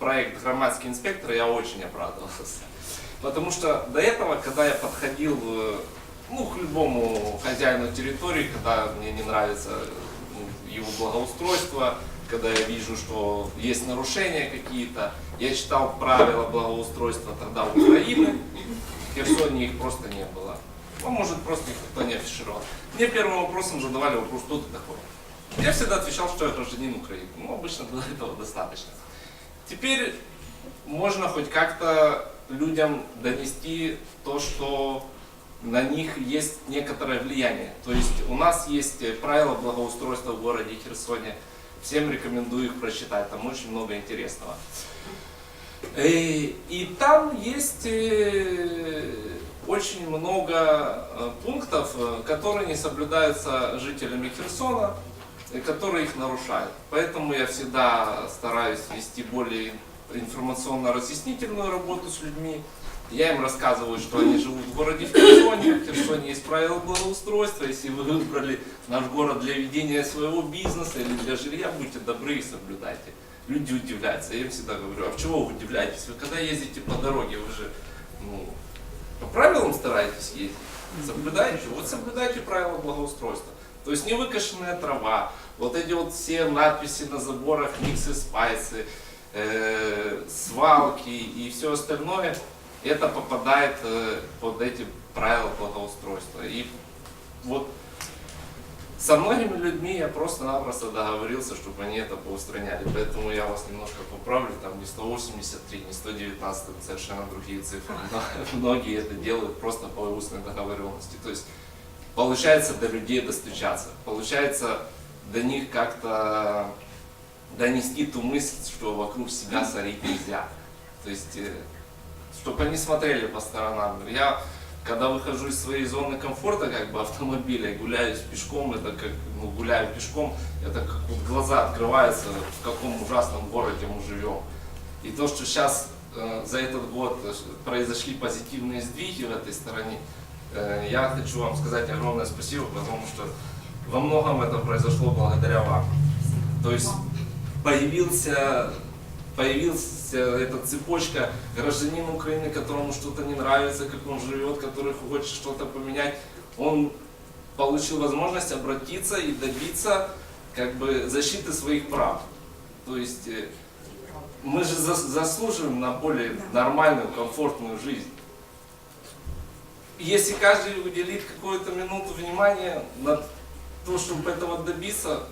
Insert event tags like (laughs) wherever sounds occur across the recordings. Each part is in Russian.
проект «Громадский инспектор» я очень обрадовался. Потому что до этого, когда я подходил э, ну, к любому хозяину территории, когда мне не нравится ну, его благоустройство, когда я вижу, что есть нарушения какие-то, я читал правила благоустройства тогда Украины, в Херсоне их просто не было. Ну, может, просто их никто не афишировал. Мне первым вопросом задавали вопрос, кто ты такой? Я всегда отвечал, что я гражданин Украины. Ну, обычно было этого достаточно. Теперь можно хоть как-то людям донести то, что на них есть некоторое влияние. То есть у нас есть правила благоустройства в городе Херсоне. Всем рекомендую их прочитать, там очень много интересного. Э, И там есть э, очень много э, пунктов, которые не соблюдаются жителями Херсона, и которые их нарушают. Поэтому я всегда стараюсь вести более информационно-разъяснительную работу с людьми. Я им рассказываю, что они живут в городе в Херсоне. В Херсоне есть правила благоустройства. Если вы выбрали наш город для ведения своего бизнеса или для жилья, будьте добры и соблюдайте. Люди удивляются. Я им всегда говорю, а в чего вы удивляетесь? Вы когда ездите по дороге, вы же ну, по правилам стараетесь ездить. Соблюдаете? Вот соблюдайте правила благоустройства. То есть невыкошенная трава, вот эти вот все надписи на заборах, миксы, спайсы, э, свалки и все остальное, это попадает э, под эти правила благоустройства. И вот со многими людьми я просто-напросто договорился, чтобы они это поустраняли. Поэтому я вас немножко поправлю, там не 183, не 119, это совершенно другие цифры. Но (laughs) многие это делают просто по устной договоренности. То есть получается до людей достучаться, получается до них как-то донести ту мысль, что вокруг себя сорить нельзя. То есть, чтобы они смотрели по сторонам. Я, когда выхожу из своей зоны комфорта, как бы автомобиля, гуляю пешком, это как, ну, гуляю пешком, это как вот глаза открываются, в каком ужасном городе мы живем. И то, что сейчас э, за этот год э, произошли позитивные сдвиги в этой стороне, э, я хочу вам сказать огромное спасибо, потому что во многом это произошло благодаря вам. То есть появился, появился эта цепочка гражданин Украины, которому что-то не нравится, как он живет, который хочет что-то поменять, он получил возможность обратиться и добиться как бы защиты своих прав. То есть э, мы же зас- заслуживаем на более нормальную, комфортную жизнь. Если каждый уделит какую-то минуту внимания на то, чтобы этого добиться,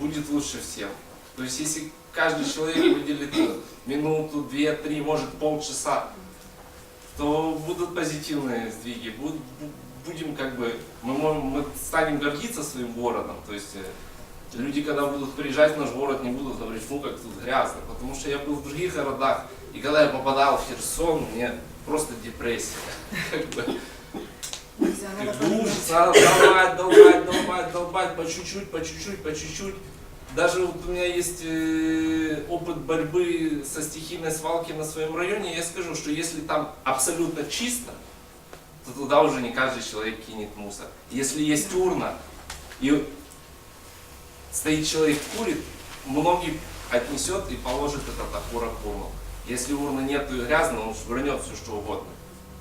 будет лучше всем. То есть если каждый человек выделит э, минуту, две, три, может полчаса, то будут позитивные сдвиги. Буд- бу- Будем как бы, мы, можем- мы станем гордиться своим городом. То есть э, люди, когда будут приезжать в наш город, не будут говорить, фу, как тут грязно. Потому что я был в других городах, и когда я попадал в Херсон, мне просто депрессия. (laughs) Нельзя, надо Душ, долбать, долбать, долбать, долбать, по чуть-чуть, по чуть-чуть, по чуть-чуть. Даже вот у меня есть э, опыт борьбы со стихийной свалки на своем районе, я скажу, что если там абсолютно чисто, то туда уже не каждый человек кинет мусор. Если есть урна, и стоит человек курит, многие отнесет и положит этот окурок в урну. Если урны нету и грязно, он швырнет все что угодно.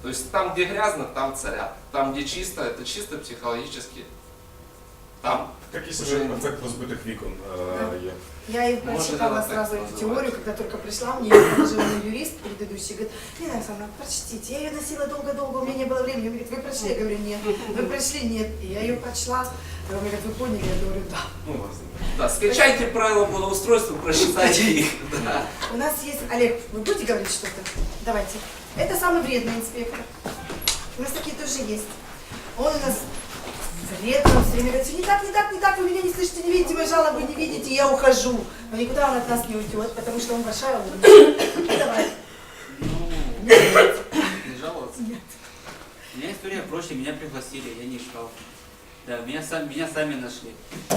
То есть там, где грязно, там царят. Там, где чисто, это чисто психологически. Там Якийсь Уже- ефект розбитих вікон е, є. Я и Может, прочитала это так сразу эту называется. теорию, когда только пришла, мне мой юрист предыдущий, говорит, Лена Александровна, прочтите. Я ее носила долго-долго, у меня не было времени. Он говорит, вы прочли? Я говорю, нет. Вы прочли? Нет. И я ее прочла. Он говорит, вы поняли? Я говорю, да. ну, да, скачайте правила благоустройства, прочитайте их. Да. У нас есть, Олег, вы будете говорить что-то? Давайте. Это самый вредный инспектор. У нас такие тоже есть. Он у нас вредный, он все время говорит, не так, не так, не так, вы меня не слышите, не видите, мои жалобы не видите, я ухожу. Но никуда он от нас не уйдет, потому что он большая умница. (coughs) Ну, давай. Не жаловаться? Нет. У меня история проще, меня пригласили, я не искал. Да, меня, сам, меня сами нашли. Э,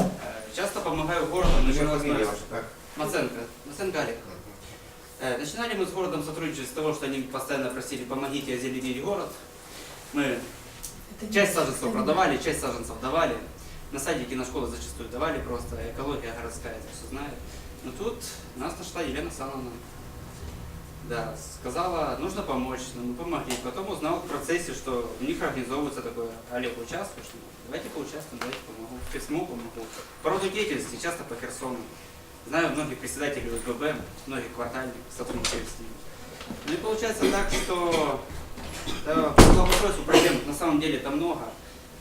Часто помогаю городу, но еще так? Маценко, Маценко Олег. Э, Начинали мы с городом сотрудничать с того, что они постоянно просили, помогите озеленить город. Мы Это часть саженцев продавали, часть саженцев давали. На садике, на школу зачастую давали просто, экология городская это все знает. Но тут нас нашла Елена Сановна. Да, сказала, нужно помочь, ну, мы помогли. Потом узнал в процессе, что у них организовывается такое, Олег, участвуешь? Давайте поучаствуем, давайте помогу. ФИСМу помогу. По роду деятельности, часто по Херсону. Знаю многих председателей УСББ, многих квартальных, сотрудничаю с ними. Ну и получается так, что да, благоустройству проблем на самом деле это много.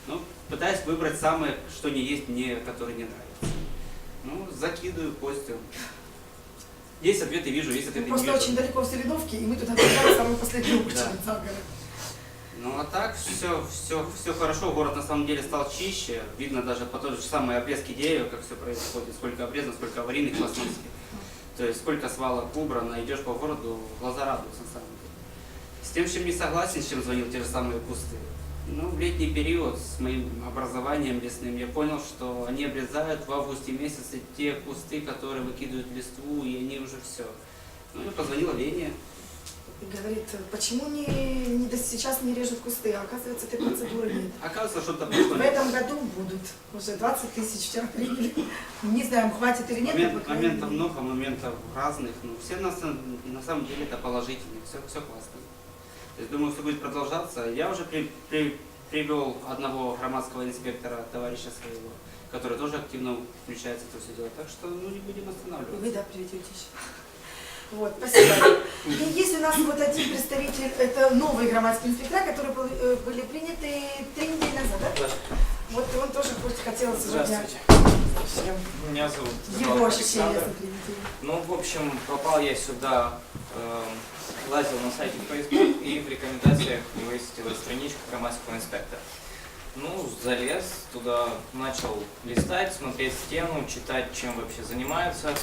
Но пытаюсь выбрать самое, что не есть мне, которое не нравится. Ну, закидываю, постил. Есть ответы вижу, есть Мы ответы не просто вижу. очень далеко в Селидовке, и мы туда приезжали самую последнюю очередь Да. за город. Ну а так все, все, все хорошо, город на самом деле стал чище. Видно даже по той же самой обрезке деревьев, как все происходит, сколько обрезано, сколько аварийных пластмассовых. То есть сколько свалок убрано, идешь по городу, глаза радуются на самом деле. С тем, чем не согласен, с чем звонил те же самые кусты. Ну, в летний период с моим образованием лесным я понял, что они обрезают в августе месяце те кусты, которые выкидывают листву, и они уже все. Ну, я позвонила Лене, И говорит, почему не, не до сейчас не режут кусты, а оказывается, этой процедуры нет. оказывается, что-то пошло В этом году будут уже 20 тысяч вчера приняли. (laughs) Не знаем, хватит или нет. Момент- моментов много, моментов разных, но все на, на самом деле это положительно, все, все классно. То есть думаю, все будет продолжаться. Я уже при- при- привел одного громадского инспектора, товарища своего, который тоже активно включается в это все дело. Так что ну, не будем И останавливаться. вы, да, приведете еще. Вот, спасибо. И есть у нас вот один представитель, это новые громадские инспектора, которые были, э, были приняты три недели назад, да? Вот он тоже хоть хотел сегодня Здравствуйте. Всем. Меня зовут его ощущения. Ну, в общем, попал я сюда, эм, лазил на сайте Facebook и в рекомендациях высветила страничку громадского инспектора. Ну, залез туда, начал листать, смотреть стену, читать, чем вообще занимаются.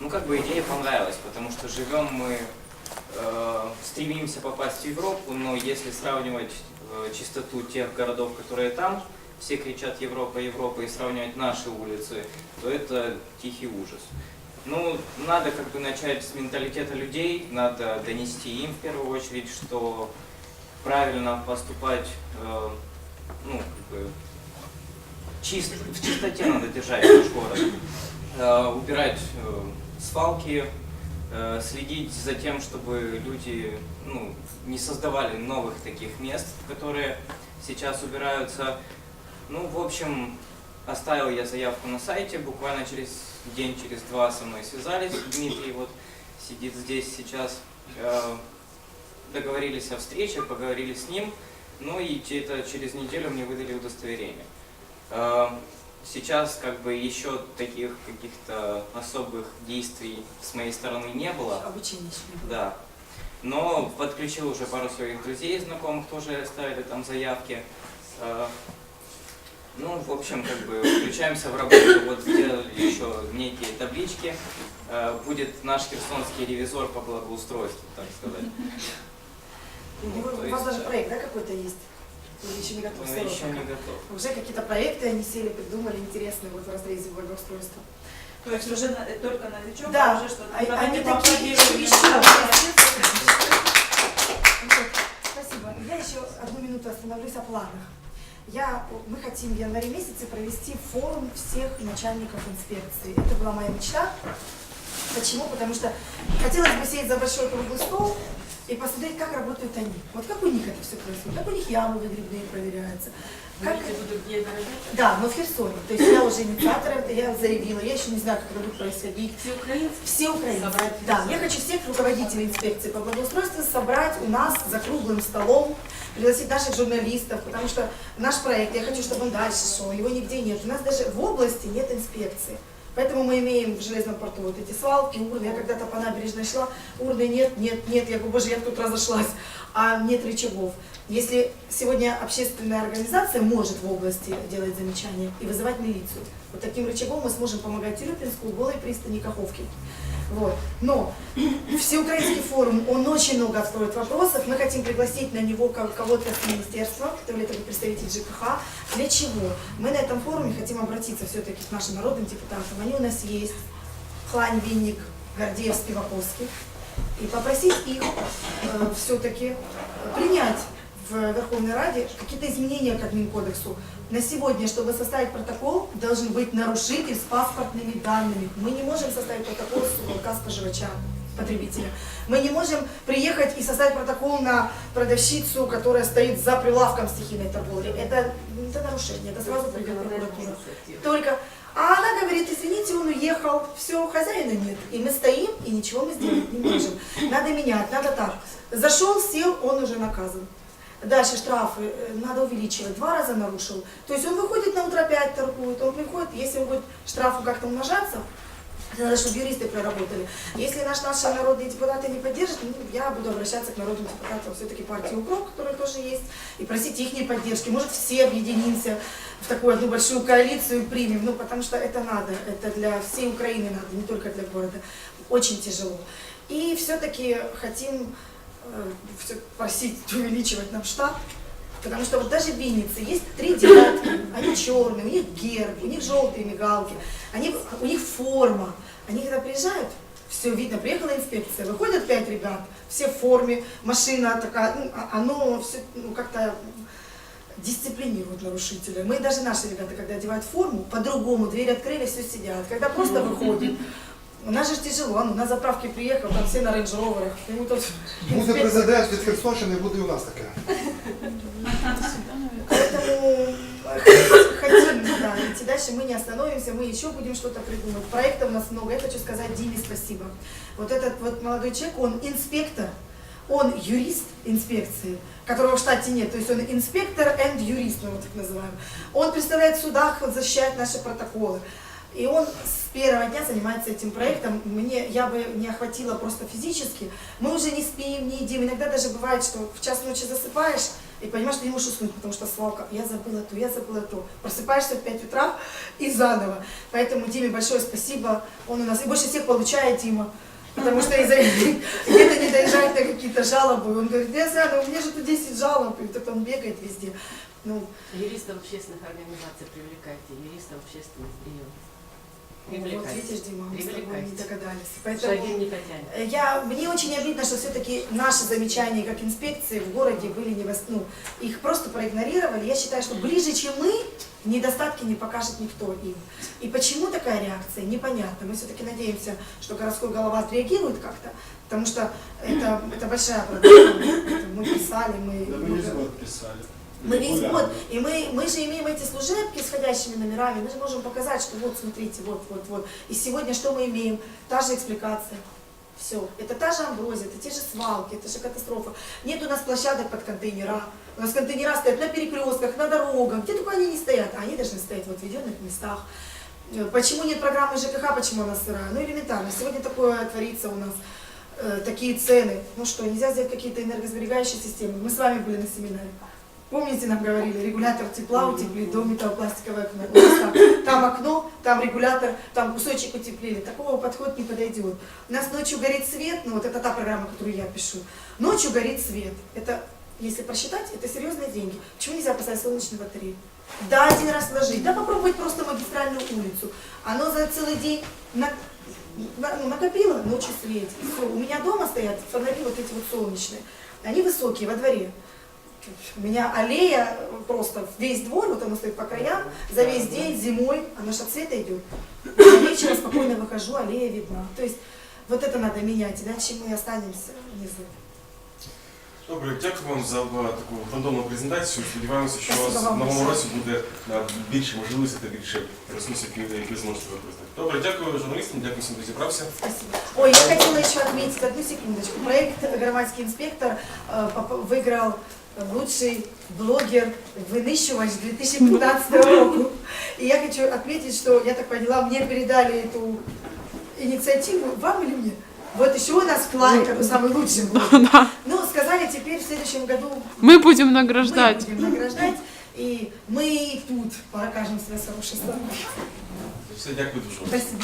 Ну, как бы идея понравилась, потому что живем мы, э, стремимся попасть в Европу, но если сравнивать э, чистоту тех городов, которые там, все кричат Европа, Европа, и сравнивать наши улицы, то это тихий ужас. Ну, надо как бы начать с менталитета людей, надо донести им в первую очередь, что правильно поступать, э, ну, как бы, чист, в чистоте надо держать наш город, убирать э, свалки, э, следить за тем, чтобы люди ну, не создавали новых таких мест, которые сейчас убираются. Ну, в общем, оставил я заявку на сайте, буквально через день, через два со мной связались. Дмитрий вот сидит здесь сейчас. Э, Договорились о встрече, поговорили с ним. Ну и где-то через неделю мне выдали удостоверение. Сейчас как бы еще таких каких-то особых действий с моей стороны не было. Обучение еще не было. Да. Но подключил уже пару своих друзей, знакомых, тоже оставили там заявки. Э, Ну, в общем, как бы включаемся в работу. Вот сделали еще некие таблички. Э, Будет наш херсонский ревизор по благоустройству, так сказать. И то У вас даже да. проект, да, какой-то есть? Или еще не готов? Еще пока? не готов. Уже какие-то проекты они сели, придумали интересные вот в разрезе благоустройства. То есть уже на- только новичок, Да, а уже что-то. а- они такие еще. Спасибо. Я еще одну минуту остановлюсь о планах. Я, мы хотим в январе месяце провести форум всех начальников инспекции. Это была моя мечта. Почему? Потому что хотелось бы сесть за большой круглый стол и посмотреть, как работают они. Вот как у них это все происходит, как у них ямы выгребные проверяются. Как... Будут где дорожать. Да, но в Херсоне. То есть я уже инициатор, это я заявила, я еще не знаю, как это будет происходить. Все украинцы. Все украинцы. Собрать Да, я хочу всех руководителей инспекции по благоустройству собрать у нас за круглым столом, пригласить наших журналистов, потому что наш проект, я хочу, чтобы он дальше шел, его нигде нет. У нас даже в области нет инспекции. Поэтому мы имеем в железном порту вот эти свалки, урны. Я когда-то по набережной шла, урны нет, нет, нет. Я говорю, боже, я тут разошлась, а нет рычагов. Если сегодня общественная организация может в области делать замечания и вызывать милицию, вот таким рычагом мы сможем помогать Тюрюпинску, Голой пристани, Каховке. Вот. Но всеукраинский форум, он очень много откроет вопросов. Мы хотим пригласить на него ко- кого-то с министерства, кто ли это представитель ЖКХ. Для чего? Мы на этом форуме хотим обратиться все-таки к нашим народным депутатам. Они у нас есть. Хлань, Винник, Гордеев, Спиваковский. И попросить их все-таки принять в Верховной Раде какие-то изменения к админкодексу. На сегодня, чтобы составить протокол, должен быть нарушитель с паспортными данными. Мы не можем составить протокол с уголка споживача. потребителя. Мы не можем приехать и составить протокол на продавщицу, которая стоит за прилавком стихийной торговли. Это, это нарушение, это сразу придет прокуратура. Только, а она говорит, извините, он уехал, все, хозяина нет. И мы стоим, и ничего мы сделать не можем. Надо менять, надо так. Зашел, сел, он уже наказан. Дальше штрафы э, надо увеличивать. Два раза нарушил. То есть он выходит на утро опять торгует, он приходит, если он будет штрафу как-то умножаться, надо, чтобы юристы проработали. Если наш, наши народные депутаты не поддержат, ну, я буду обращаться к народным депутатам все-таки партии УКРОП, которая тоже есть, и просить их поддержки. Может, все объединимся в такую одну большую коалицию и примем, ну, потому что это надо, это для всей Украины надо, не только для города. Очень тяжело. И все-таки хотим э, всё просить (laughs) увеличивать нам штат, Потому что вот даже в Виннице есть три девятки, они черные, у них герб, у них желтые мигалки, они, у них форма. Они когда приезжают, все видно, приехала инспекция, выходят пять ребят, все в форме, машина такая, ну, а- оно все ну, как-то дисциплинирует нарушителя. Мы даже наши ребята, когда одевают форму, по-другому, дверь открыли, все сидят. Когда просто выходит, у нас же тяжело, ну, на заправке приехал, там все на рейндж-роверах, ему тут Буде инспекция- президент від Херсонщини, буде і у нас таке. Поэтому э, хотим да, идти дальше, мы не остановимся, мы еще будем что-то придумать. Проектов у нас много. Я хочу сказать Диме спасибо. Вот этот вот молодой человек, он инспектор, он юрист инспекции, которого в штате нет. То есть он инспектор and юрист, мы его так называем. Он представляет в судах, защищает наши протоколы. И он с первого дня занимается этим проектом. Мне, я бы не охватила просто физически. Мы уже не спим, не едим. Иногда даже бывает, что в час ночи засыпаешь и понимаешь, что не можешь уснуть, потому что свалка. Я забыла то, я забыла то. Просыпаешься в 5 утра и заново. Поэтому Диме большое спасибо. Он у нас и больше всех получает Дима. Потому что из-за где-то не доезжает на какие-то жалобы. Он говорит, я знаю, у меня же тут 10 жалоб, и вот он бегает везде. Ну, Юристов общественных организаций привлекайте, юристов общественных приемов. Вот видишь, Дима, мы с тобой не догадались. Поэтому не. Э, Я, мне очень обидно, что все-таки наши замечания как инспекции в городе были не вос- ну, их просто проигнорировали. Я считаю, что ближе, чем мы, недостатки не покажет никто им. И почему такая реакция, непонятно. Мы все-таки надеемся, что городской голова отреагирует как-то, потому что это, это большая проблема. Мы писали, мы... Да мы весь год писали. Мы весь год, и мы, мы же имеем эти служебки с ходящими номерами, мы же можем показать, что вот, смотрите, вот, вот, вот. И сегодня что мы имеем? Та же экспликация. Все. Это та же амброзия, это те же свалки, это же катастрофа. Нет у нас площадок под контейнера. У нас контейнера стоят на перекрестках, на дорогах, где только они не стоят, а они должны стоять в отведенных местах. Э, Почему нет программы ЖКХ, почему она сырая? Ну элементарно, сегодня такое творится у нас, э, такие цены. Ну что, нельзя сделать какие-то энергосберегающие системы? Мы с вами были на семинаре. Помните, нам говорили, регулятор тепла утеплить до металлопластиковое окно. Там, там окно, там регулятор, там кусочек утеплили. Такого подход не подойдет. У нас ночью горит свет, ну вот это та программа, которую я пишу. Ночью горит свет. Это, если посчитать, это серьезные деньги. Почему нельзя поставить солнечную батарею? Да, один раз вложить. Да попробовать просто магистральную улицу. Оно за целый день на- на- ну, накопило, ночью. Всё. У меня дома стоят фонари вот эти вот солнечные. Они высокие, во дворе. У меня аллея э, просто весь двор, вот она стоит по краям, за весь день зимой, она же от света идет. Я вечером спокойно выхожу, аллея видна. То есть вот это надо менять, иначе мы останемся внизу. Добре, дякую вам за е, таку рандомну презентацію. Сподіваємося, що у вас Спасибо вам в новому большое. році буде е, більше можливостей та більше ресурсів, які які ви зможете використати. Добре, дякую журналістам, дякую всім, хто зібрався. Спасибо. Ой, я хотела еще отметить одну секундочку. Проект «Громадский инспектор» э, поп- выиграл лучший блогер вынищивач 2015 года. И я хочу отметить, что, я так поняла, мне передали эту инициативу, вам или мне? Вот еще у нас Клайк, который самый лучший блогер. Ну, сказали, теперь в следующем году Мы будем мы награждать. будем награждать, и мы тут покажем себя с хорошей стороны. Все, дякую дуже. Спасибо.